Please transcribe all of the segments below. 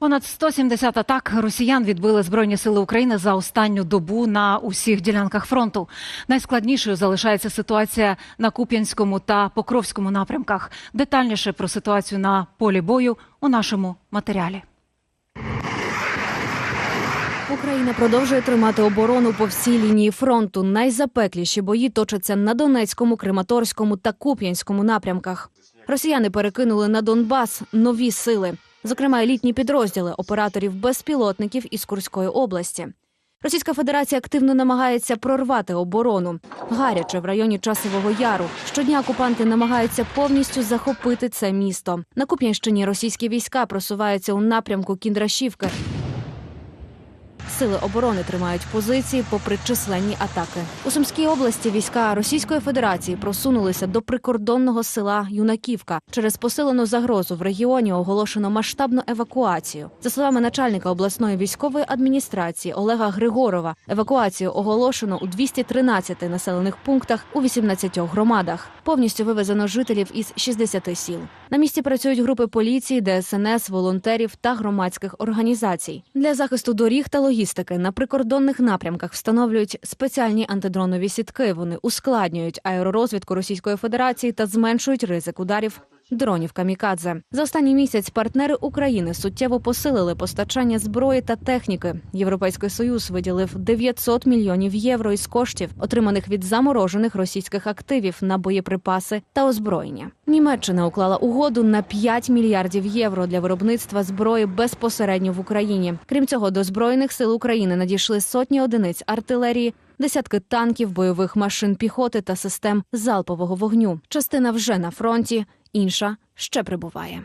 Понад 170 атак росіян відбили збройні сили України за останню добу на усіх ділянках фронту. Найскладнішою залишається ситуація на Куп'янському та Покровському напрямках. Детальніше про ситуацію на полі бою у нашому матеріалі. Україна продовжує тримати оборону по всій лінії фронту. Найзапекліші бої точаться на Донецькому, Криматорському та Куп'янському напрямках. Росіяни перекинули на Донбас нові сили, зокрема елітні підрозділи операторів безпілотників із Курської області. Російська Федерація активно намагається прорвати оборону. Гаряче в районі Часового Яру. Щодня окупанти намагаються повністю захопити це місто. На Куп'янщині російські війська просуваються у напрямку Кіндрашівки. Сили оборони тримають позиції попри численні атаки. У Сумській області війська Російської Федерації просунулися до прикордонного села Юнаківка. Через посилену загрозу в регіоні оголошено масштабну евакуацію. За словами начальника обласної військової адміністрації Олега Григорова, евакуацію оголошено у 213 населених пунктах у 18 громадах. Повністю вивезено жителів із 60 сіл. На місці працюють групи поліції, ДСНС, волонтерів та громадських організацій. Для захисту доріг та логістики на прикордонних напрямках встановлюють спеціальні антидронові сітки. Вони ускладнюють аеророзвідку Російської Федерації та зменшують ризик ударів. Дронів камікадзе за останній місяць партнери України суттєво посилили постачання зброї та техніки. Європейський союз виділив 900 мільйонів євро із коштів, отриманих від заморожених російських активів на боєприпаси та озброєння. Німеччина уклала угоду на 5 мільярдів євро для виробництва зброї безпосередньо в Україні. Крім цього, до збройних сил України надійшли сотні одиниць артилерії. Десятки танків, бойових машин піхоти та систем залпового вогню. Частина вже на фронті, інша ще прибуває.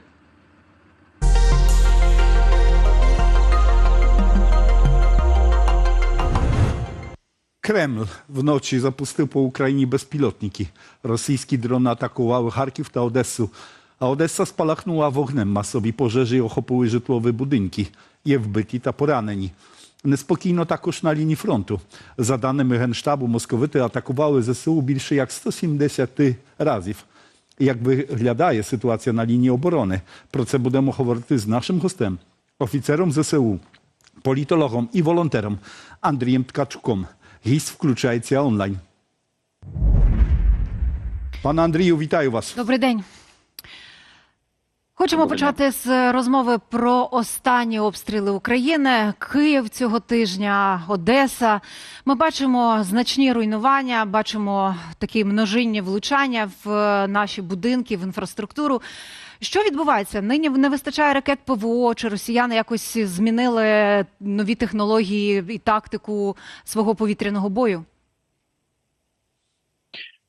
Кремль вночі запустив по Україні безпілотники. Російські дрони атакували Харків та Одесу, а Одеса спалахнула вогнем. Масові пожежі охопили житлові будинки. Є вбиті та поранені. Неспокійно також на лінії фронту. За даними Генштабу, московити атакували ЗСУ більше як 170 разів. Як виглядає ситуація на лінії оборони? Про це будемо говорити з нашим гостем, офіцером ЗСУ, політологом і волонтером Андрієм Ткачуком. Гість включається онлайн. Пане Андрію, вітаю вас. Добрий день. Хочемо почати з розмови про останні обстріли України. Київ цього тижня, Одеса. Ми бачимо значні руйнування, бачимо такі множинні влучання в е, наші будинки, в інфраструктуру. Що відбувається? Нині не вистачає ракет ПВО, чи росіяни якось змінили нові технології і тактику свого повітряного бою?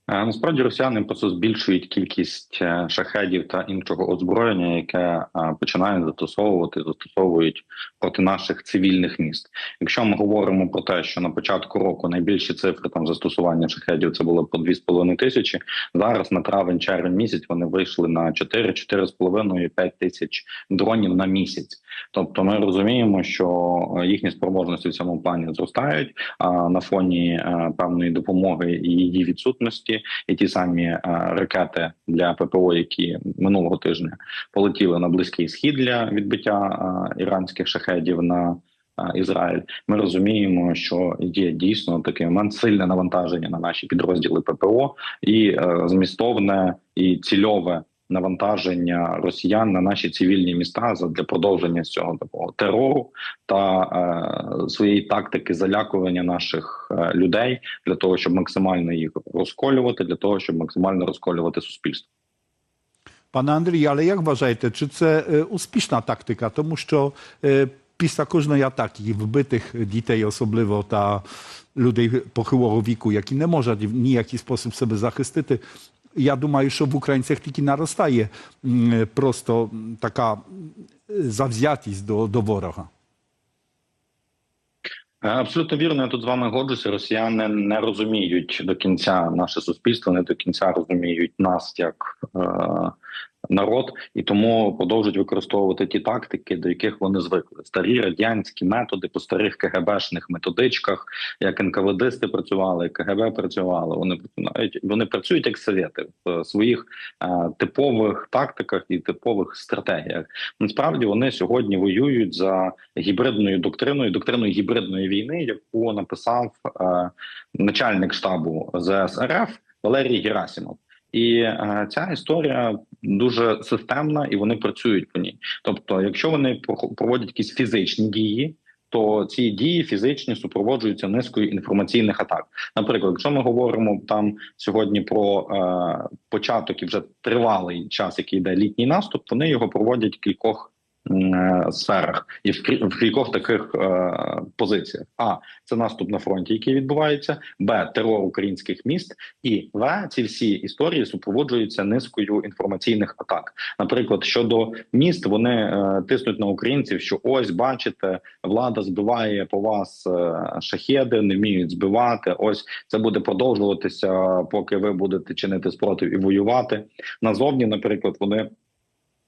Е, Насправді росіяни просто збільшують кількість е, шахедів та іншого озброєння, яке е, починають застосовувати, застосовують проти наших цивільних міст. Якщо ми говоримо про те, що на початку року найбільші цифри там застосування шахедів це було по 2,5 тисячі. Зараз на травень-червень місяць вони вийшли на 4, 4,5 і 5 тисяч дронів на місяць. Тобто, ми розуміємо, що їхні спроможності в цьому плані зростають а на фоні певної допомоги і її відсутності і ті самі е, ракети для ППО, які минулого тижня полетіли на близький схід для відбиття е, іранських шахедів на е, Ізраїль. Ми розуміємо, що є дійсно такий момент сильне навантаження на наші підрозділи ППО і змістовне і цільове. Навантаження росіян на наші цивільні міста для продовження цього такого терору та е, своєї тактики залякування наших е, людей для того, щоб максимально їх розколювати, для того, щоб максимально розколювати суспільство. Пане Андрію, але як вважаєте, чи це е, успішна тактика? Тому що е, після кожної атаки вбитих дітей, особливо та людей похилого віку, які не можуть в ніякий спосіб себе захистити, я думаю, що в українцях тільки наростає просто така завзятість до, до ворога. Е, Абсолютно вірно, я тут з вами годжуся. Росіяни не розуміють до кінця наше суспільство, не до кінця розуміють нас як е, народ, і тому продовжують використовувати ті тактики, до яких вони звикли. Старі радянські методи по старих КГБшних методичках, як НКВДисти працювали, як КГБ працювали. Вони навіть вони працюють як совєти в своїх е, типових тактиках і типових стратегіях. Насправді вони сьогодні воюють за гібридною доктриною, доктриною гібридної війни, яку написав е, начальник штабу ЗС Валерій Герасимов. І е, ця історія дуже системна, і вони працюють по ній. Тобто, якщо вони проводять якісь фізичні дії, то ці дії фізичні супроводжуються низкою інформаційних атак. Наприклад, якщо ми говоримо там сьогодні про е, початок і вже тривалий час, який йде літній наступ, вони його проводять кількох сферах і в, в кількох таких е, позиціях. А це наступ на фронті, який відбувається, б терор українських міст, і в ці всі історії супроводжуються низкою інформаційних атак. Наприклад, щодо міст, вони е, тиснуть на українців, що ось бачите, влада збиває по вас е, шахеди, не вміють збивати. Ось це буде продовжуватися, поки ви будете чинити спротив і воювати. Назовні, наприклад, вони.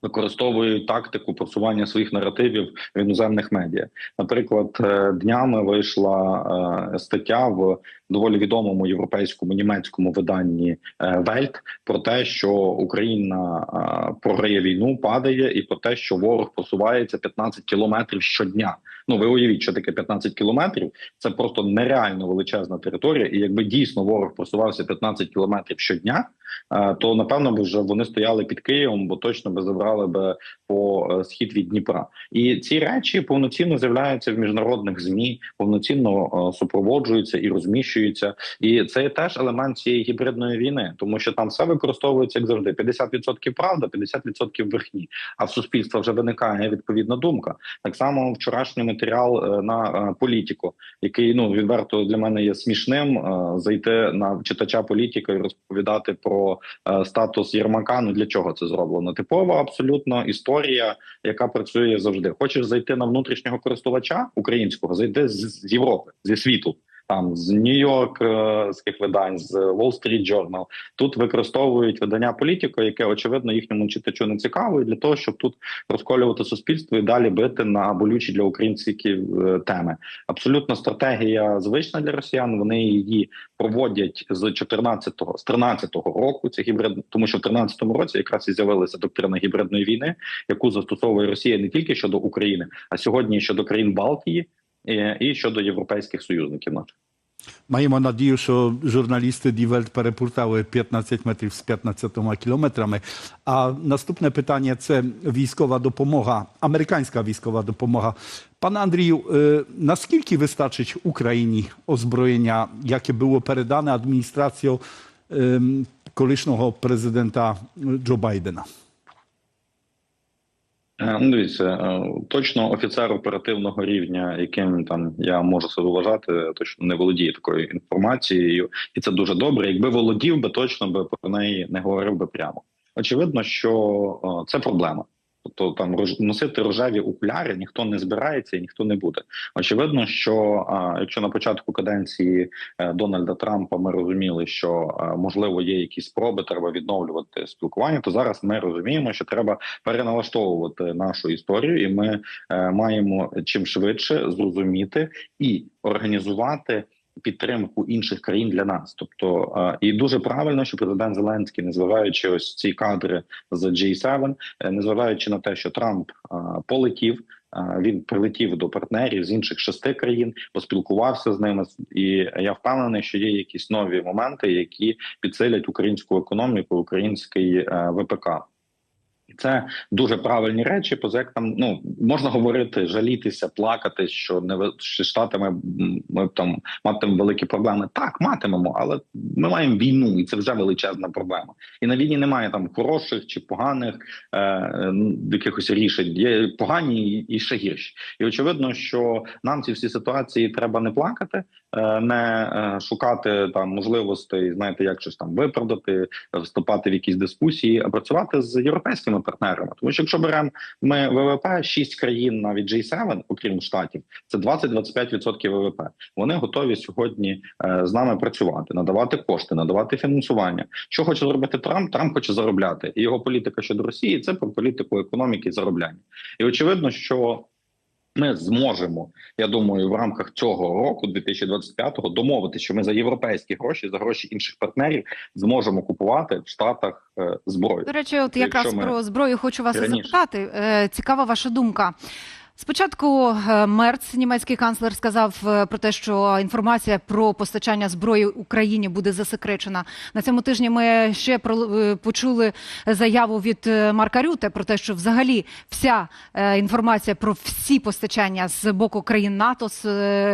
Використовують тактику просування своїх наративів в іноземних медіа. Наприклад, е, днями вийшла е, стаття в доволі відомому європейському німецькому виданні Вельт про те, що Україна е, програє війну, падає, і про те, що ворог просувається 15 кілометрів щодня. Ну ви уявіть, що таке 15 кілометрів. Це просто нереально величезна територія. І якби дійсно ворог просувався 15 кілометрів щодня, то напевно б вже вони стояли під Києвом, бо точно би забрали би по е, схід від Дніпра. І ці речі повноцінно з'являються в міжнародних змі, повноцінно е, супроводжуються і розміщуються. І це теж елемент цієї гібридної війни, тому що там все використовується як завжди: 50% правда, 50% брехні. А в суспільства вже виникає відповідна думка. Так само вчорашній матеріал е, на політику, який ну відверто для мене є смішним. Зайти на читача політика і розповідати про статус Єрмака. Ну для чого це зроблено? Типова абсолютно історія, яка працює завжди. Хочеш зайти на внутрішнього користувача українського, зайди з, з Європи, зі світу. Там з Нью-Йоркських видань, з Wall Street Journal. Тут використовують видання політико, яке очевидно їхньому читачу не цікаво, і для того, щоб тут розколювати суспільство і далі бити на болючі для українців е, теми. Абсолютно стратегія звична для росіян. Вони її проводять з 14-го, з 13-го року. Це гібрид, тому що в 13-му році якраз і з'явилася доктрина гібридної війни, яку застосовує Росія не тільки щодо України, а сьогодні щодо країн Балтії і, і щодо європейських союзників наших. Маємо надію, що журналісти Welt перепортали 15 метрів з 15 кілометрами. А наступне питання це військова допомога, американська військова допомога. Пане Андрію, наскільки вистачить Україні озброєння, яке було передане адміністрацією колишнього президента Джо Байдена? Ну, дивіться, е, точно офіцер оперативного рівня, яким там я можу себе вважати, точно не володіє такою інформацією, і це дуже добре. Якби володів би, точно би про неї не говорив би прямо. Очевидно, що е, це проблема. Тобто там носити рожеві окуляри ніхто не збирається і ніхто не буде. Очевидно, що якщо на початку каденції е, Дональда Трампа ми розуміли, що е, можливо є якісь спроби, треба відновлювати спілкування, то зараз ми розуміємо, що треба переналаштовувати нашу історію, і ми е, маємо чим швидше зрозуміти і організувати. Підтримку інших країн для нас, тобто і дуже правильно, що президент Зеленський, незважаючи ось ці кадри з G7, е, незважаючи на те, що Трамп полетів, він прилетів до партнерів з інших шести країн, поспілкувався з ними, і я впевнений, що є якісь нові моменти, які підсилять українську економіку, український е, ВПК. Це дуже правильні речі. Поза як там ну можна говорити, жалітися, плакати, що не що штатами ми там матимемо великі проблеми. Так, матимемо, але ми маємо війну, і це вже величезна проблема. І на війні немає там хороших чи поганих е, якихось рішень. Є погані і- ще гірші. І очевидно, що нам ці всі ситуації треба не плакати, не е, шукати там можливостей, знаєте, як щось там виправдати, вступати в якісь дискусії, а працювати з європейськими партнерами. Тому що якщо беремо ми ВВП, 6 країн навіть G7, окрім штатів, це 20-25% ВВП. Вони готові сьогодні е, з нами працювати, надавати кошти, надавати фінансування. Що хоче зробити Трамп? Трамп хоче заробляти. І його політика щодо Росії це про політику економіки і заробляння. І очевидно, що ми зможемо, я думаю, в рамках цього року, 2025-го, домовити, що ми за європейські гроші, за гроші інших партнерів, зможемо купувати в Штатах е, зброю. До речі, от якраз ми про зброю хочу вас раніше. запитати. Е, Цікава ваша думка. Спочатку е, Мерц, німецький канцлер, сказав е, про те, що інформація про постачання зброї Україні буде засекречена. На цьому тижні ми ще е, почули заяву від Марка Рюте про те, що взагалі вся інформація про всі постачання з боку країн НАТО, з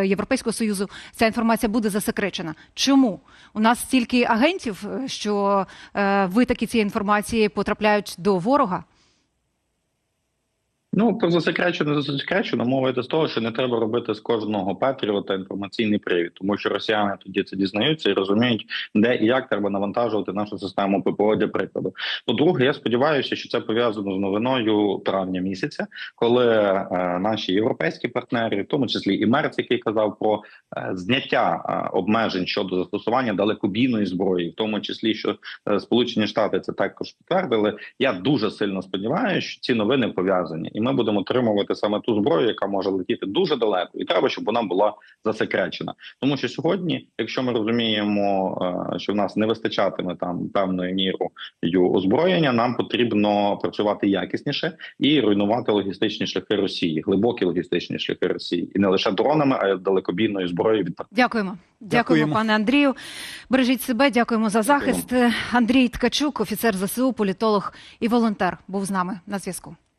Європейського союзу, ця інформація буде засекречена. Чому у нас стільки агентів, що витоки цієї інформації потрапляють до ворога? Ну про засекречено, засекречено мова йде з того, що не треба робити з кожного патріота інформаційний привід, тому що росіяни тоді це дізнаються і розуміють, де і як треба навантажувати нашу систему ППО для прикладу. По-друге, я сподіваюся, що це пов'язано з новиною травня місяця, коли е, наші європейські партнери, в тому числі і Мерц, який казав про е, зняття е, обмежень щодо застосування далекобійної зброї, в тому числі що е, Сполучені Штати це також підтвердили. Я дуже сильно сподіваюся, що ці новини пов'язані, і ми будемо отримувати саме ту зброю, яка може летіти дуже далеко, і треба, щоб вона була засекречена. Тому що сьогодні, якщо ми розуміємо, е, що в нас не вистачатиме там певною мірою озброєння, нам потрібно працювати якісніше і руйнувати логістичні шляхи Росії, глибокі логістичні шляхи Росії, і не лише дронами, а й далекобійною зброєю від Дякуємо. Дякуємо, Дякуємо. пане Андрію. Бережіть себе, дякуємо за захист. Андрій Ткачук, офіцер ЗСУ, політолог і волонтер, був з нами на зв'язку.